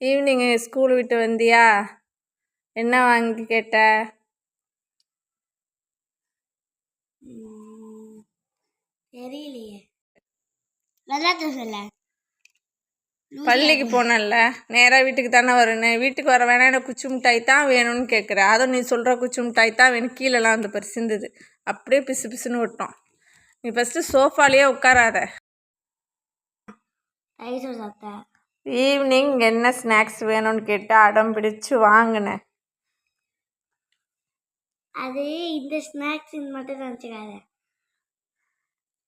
ஈவினிங்கு school விட்டு வந்தியா? என்ன வாங்கி கேட்ட? தெரியலையே. சொல்ல பள்ளிக்கு போனல்ல? நேராக வீட்டுக்கு தானே வரணும் வீட்டுக்கு வர வேணாம் எனக்கு குச்சி மிட்டாய் தான் வேணும்னு கேட்குற அதுவும் நீ சொல்கிற குச்சி மிட்டாய் தான் வேணும். கீழெல்லாம் வந்து பாரு சிந்துது அப்படியே பிசு பிசுன்னு விட்டோம் நீ ஃபஸ்ட்டு சோஃபாலேயே உட்காராத. ஈவினிங் என்ன ஸ்நாக்ஸ் வேணும்னு கேட்டு அடம் பிடிச்சு வாங்கினேன் அது இந்த ஸ்நாக்ஸ் மட்டும் நினச்சிக்காத.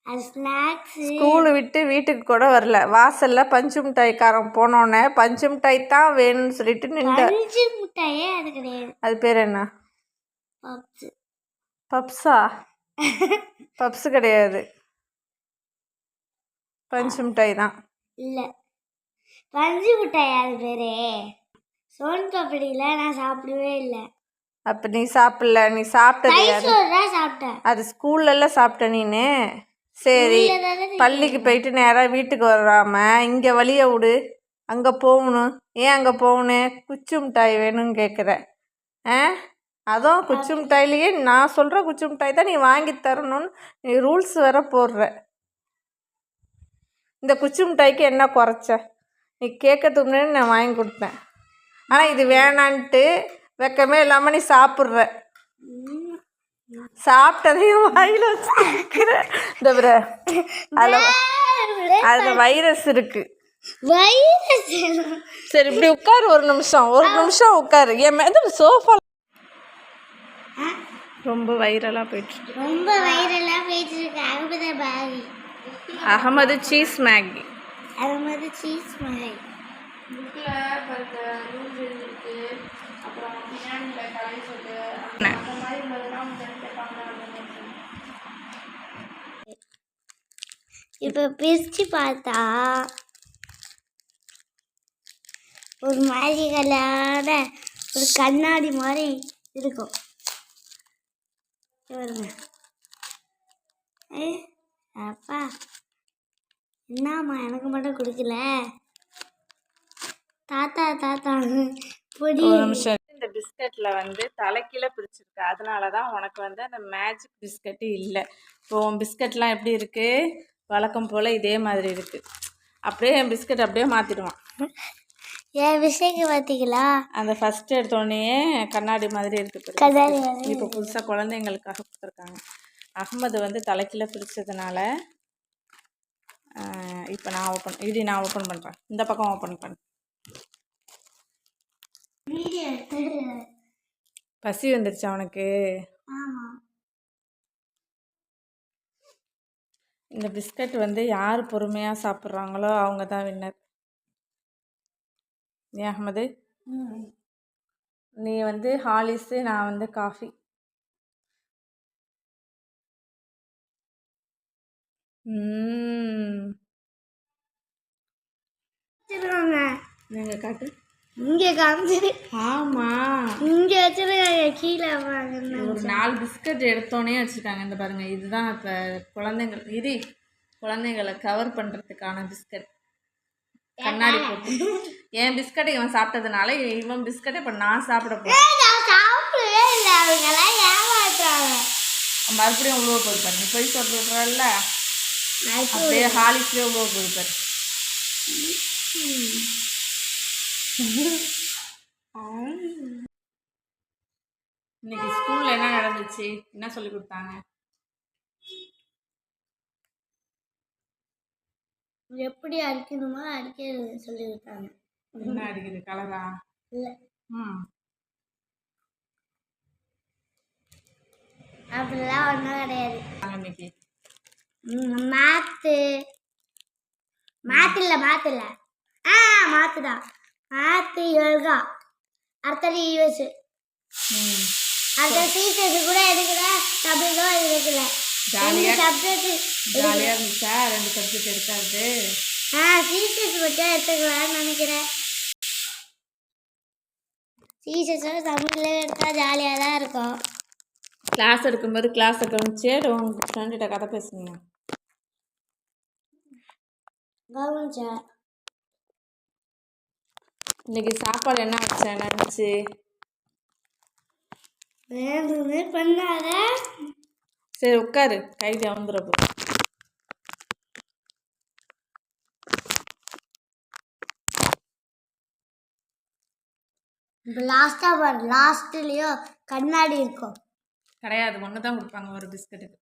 அது ஸ்நாக்ஸ் ஸ்கூலு விட்டு வீட்டுக்கு கூட வரல. வாசல்ல பஞ்சு மிட்டாய்க்காரன் போனோன்னே பஞ்சு மிட்டாய் தான் வேணும்னு சொல்லிட்டு நின்ற பஞ்சு முட்டையே அது கிடையாது. அது பேர் என்ன? பப்ஸ். பப்ஸா? பப்ஸ் கிடையாது. பஞ்சு மிட்டாய் தான். இல்லை. பஞ்சு மிட்டாய் அது பேரே. சோன் கபடியில் நான் சாப்பிடவே இல்லை. அப்போ நீ சாப்பிடல நீ சாப்பிட்டது யாரு? ரைஸ் தான் சாப்பிட்டேன். அது ஸ்கூல்லலாம் சாப்பிட்ட நீனு? சரி தானே பள்ளிக்கு போயிட்டு நேராக வீட்டுக்கு வராம இங்கே வழிய விடு. அங்கே போகணும். ஏன் அங்கே போகணும்? குச்சி மிட்டாய் வேணும்னு கேட்குற ஆ? அதுவும் குச்சி மிட்டாயிலேயே நான் சொல்கிற குச்சி மிட்டாய் தான் நீ வாங்கி தரணும்னு நீ ரூல்ஸ் வேற போடுற. இந்த குச்சி மிட்டாய்க்கு என்ன குறைச்ச? நீ கேட்கறதுக்கு முன்னாடி நான் வாங்கி கொடுத்தேன் ஆனால் இது வேணான்ட்டு வெக்கமே இல்லாமல் நீ சாப்பிட்ற. சாப்பிட்டதையும் வாயில் வச்சுக்கிற அதில் அதில் வைரஸ் இருக்கு. வைரஸ். சரி இப்படி உட்காரு ஒரு நிமிஷம். ஒரு நிமிஷம் உட்காரு. என் மேல சோஃபா ரொம்ப வைரலாக போயிட்டு ரொம்ப வைரலாக போயிட்டு இருக்கு அகமத பாவி அகமது சீஸ் சீஸ் மகை இப்போ பிரித்து பார்த்தா ஒரு மாதிரி கலரான ஒரு கண்ணாடி மாதிரி இருக்கும். பாருங்க ஏ அப்பா. என்னம்மா எனக்கு மட்டும் கொடுக்கல. தாத்தா தாத்தா பொடி. ஒரு நிமிஷம். இந்த பிஸ்கட்டில் வந்து தலைக்கீழே பிரிச்சிருக்கு. அதனால தான் உனக்கு வந்து அந்த மேஜிக் பிஸ்கட்டு இல்லை. இப்போ உன் பிஸ்கட்லாம் எப்படி இருக்குது வழக்கம் போல் இதே மாதிரி இருக்குது அப்படியே என் பிஸ்கட் அப்படியே மாற்றிடுவான் என் விஷயக்கு பார்த்தீங்களா அந்த ஃபஸ்ட்டு எடுத்தோடனே கண்ணாடி மாதிரி இருக்கு கண்ணாடி மாதிரி. இப்போ புதுசாக குழந்தைங்களுக்காக கொடுத்துருக்காங்க. அகமது வந்து தலைக்கீழ பிரிச்சதுனால இப்போ நான் ஓப்பன் இது நான் ஓப்பன் பண்ணுறேன் இந்த பக்கம் ஓப்பன் பண்ணு. பசி வந்துருச்சு அவனுக்கு. இந்த பிஸ்கட் வந்து யார் பொறுமையாக சாப்பிட்றாங்களோ அவங்க தான் வின்னர் ஏன் அகமது நீ வந்து ஹாலிஸு நான் வந்து காஃபி ம் வச்சிருக்காங்க நீங்கள் காட்டு. இங்கே காமிச்சிரு ஆமாம் இங்கே வச்சிருக்காங்க கீழே ஒரு நாலு பிஸ்கட் எடுத்தோன்னே வச்சுருக்காங்க இந்த பாருங்க. இதுதான் இப்போ குழந்தைங்கள் இது குழந்தைங்களை கவர் பண்ணுறதுக்கான பிஸ்கட். கண்ணாடி போட்டு. என் பிஸ்கட்டை இவன் சாப்பிட்டதுனால இவன் பிஸ்கட்டை இப்போ நான் சாப்பிட போகிறேன் சாப்பிடவே இல்லை அவங்கெல்லாம் ஏமாத்துறாங்க. மறுபடியும் உழுவ போகுது பாரு. நீ போய் இப்போ அப்படியே ஹாலிஸ்லேயே உழுவ போகுது பாரு. இன்னைக்கு ஸ்கூலில் என்ன நடந்துச்சு? என்ன சொல்லி கொடுத்தாங்க? எப்படி அடிக்கணுமோ அடிக்க சொல்லி கொடுத்தாங்க. என்ன அடிக்குது? கலரா இல்லை. ம். அப்படிலாம் ஒன்றும் கிடையாது. இன்னைக்கு. மேத்து மேத் இல்லை ஆ மேத்து மேத்து யோகா. அடுத்தது யூஎஸ். அடுத்த டீச்சர்ஸ் கூட எடுக்கல தமிழும் எடுக்கல. ரெண்டு சப்ஜெக்ட் ஜாலியாக இருந்துச்சா? ரெண்டு சப்ஜெக்ட் எடுக்காது ஆ டீச்சர்ஸ் மட்டும் எடுத்துக்கலாம்னு நினைக்கிறேன். டீச்சர்ஸோட தமிழில் எடுத்தால் ஜாலியாக தான் இருக்கும். கிளாஸ் எடுக்கும்போது கிளாஸை கவனிச்சே உங்கள் ஃப்ரெண்டுகிட்ட கதை பேசுங்க. கவனிச்சேன். இன்னைக்கு சாப்பாடு என்ன வச்சேன் நினச்சி வேணுமே பண்ணாத. சரி உட்காரு. கைதி அமர்ந்துடப்போ இப்போ லாஸ்ட்டாக பாரு. லாஸ்ட்லேயோ கண்ணாடி இருக்கும் கிடையாது. ஒன்று தான் கொடுப்பாங்க. ஒரு பிஸ்கட்டுக்கு.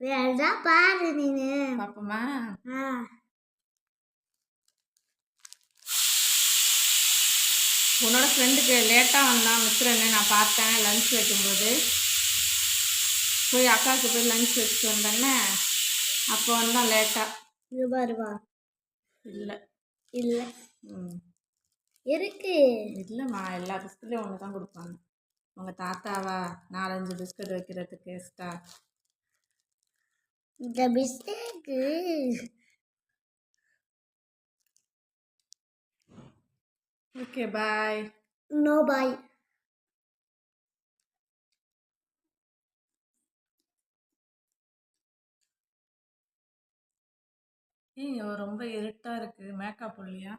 வேறா பாரு நீனு. பார்ப்போமா ஆ. உன்னோட ஃப்ரெண்டுக்கு லேட்டாக வந்தான் மிஸ்ரன்னு நான் பார்த்தேன் லஞ்ச் வைக்கும்போது. போய் அக்காவுக்கு போய் லஞ்ச் வச்சுட்டு வந்தேன்னே அப்போ வந்தான் லேட்டாக இங்க பாரு வா இல்லை. இல்லை. ம். இருக்கு இல்லைம்மா எல்லா பிஸ்கட்லையும் ஒன்று தான் கொடுப்பாங்க. உங்கள் தாத்தாவா? நாலஞ்சு பிஸ்கட் வைக்கிறதுக்கு எக்ஸ்ட்ரா இந்த பிஸ்கேக்கு ஓகே பாய் நோ பாய் ஏய் ரொம்ப இருட்டாக இருக்குது மேக்கப் இல்லையா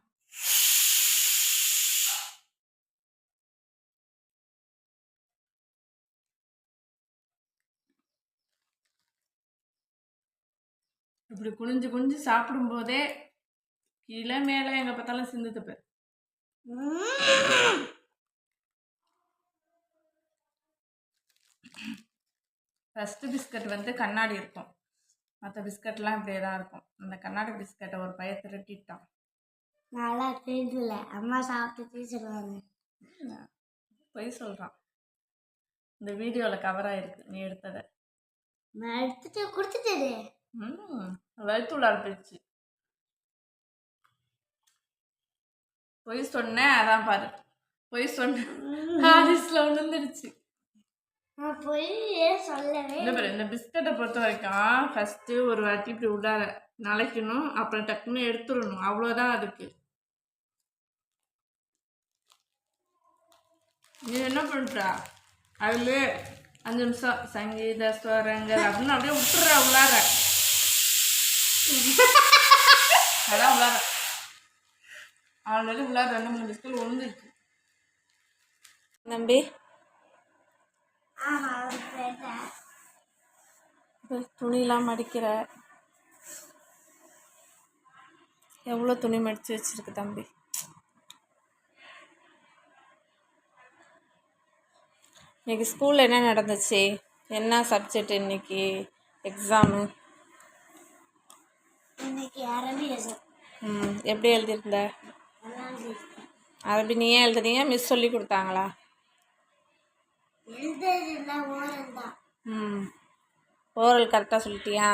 இப்படி குனிஞ்சு குனிஞ்சு சாப்பிடும்போதே கீழே மேலே எங்கே பார்த்தாலும் சிந்துட்டு போய் ஃபஸ்ட்டு பிஸ்கட் வந்து கண்ணாடி இருக்கும். மற்ற பிஸ்கட்லாம் இப்படியே தான் இருக்கும். அந்த கண்ணாடி பிஸ்கட்டை ஒரு பைய திருட்டிட்டான். நல்லா தெரியல அம்மா சாப்பிட்டு சொல்லுவாங்க. பொய் சொல்கிறான் இந்த வீடியோவில் கவர் ஆயிருக்கு. நீ எடுத்ததை. நான் எடுத்துட்டு கொடுத்துட்டே ம் வயிற்றுள்ளார் போயிடுச்சு. பொய் சொன்னேன் அதான் பாரு. பொய் சொன்னேன் ஹாரிஸில் சொல்லவே இந்த பாரு இந்த பிஸ்கட்டை பொறுத்த வரைக்கும் ஃபஸ்ட்டு ஒரு வாட்டி இப்படி உள்ளார நனைக்கணும் அப்புறம் டக்குன்னு எடுத்துடணும். அவ்வளோதான் அதுக்கு. நீ என்ன பண்ணுற அதுல அஞ்சு நிமிஷம். சங்கீத ஸ்வரங்கள் அப்படின்னு அப்படியே விட்டுற உள்ளார. அதான் உள்ளார. ஆல்ரெடி உள்ளார ரெண்டு மூணு பிஸ்கட் கேட்டேன் இப்போ துணிலாம் மடிக்கிற. எவ்வளோ துணி மடித்து வச்சிருக்கு தம்பி? இன்னைக்கு ஸ்கூலில் என்ன நடந்துச்சு? என்ன சப்ஜெக்ட் இன்னைக்கு? எக்ஸாமு இன்னைக்கு அரபி லெசன் ம் எப்படி எழுதியிருந்த. அரபி நீயே எழுதுனீங்க மிஸ் சொல்லி கொடுத்தாங்களா? ம். ஓரல் கரெக்டாக சொல்லிட்டியா?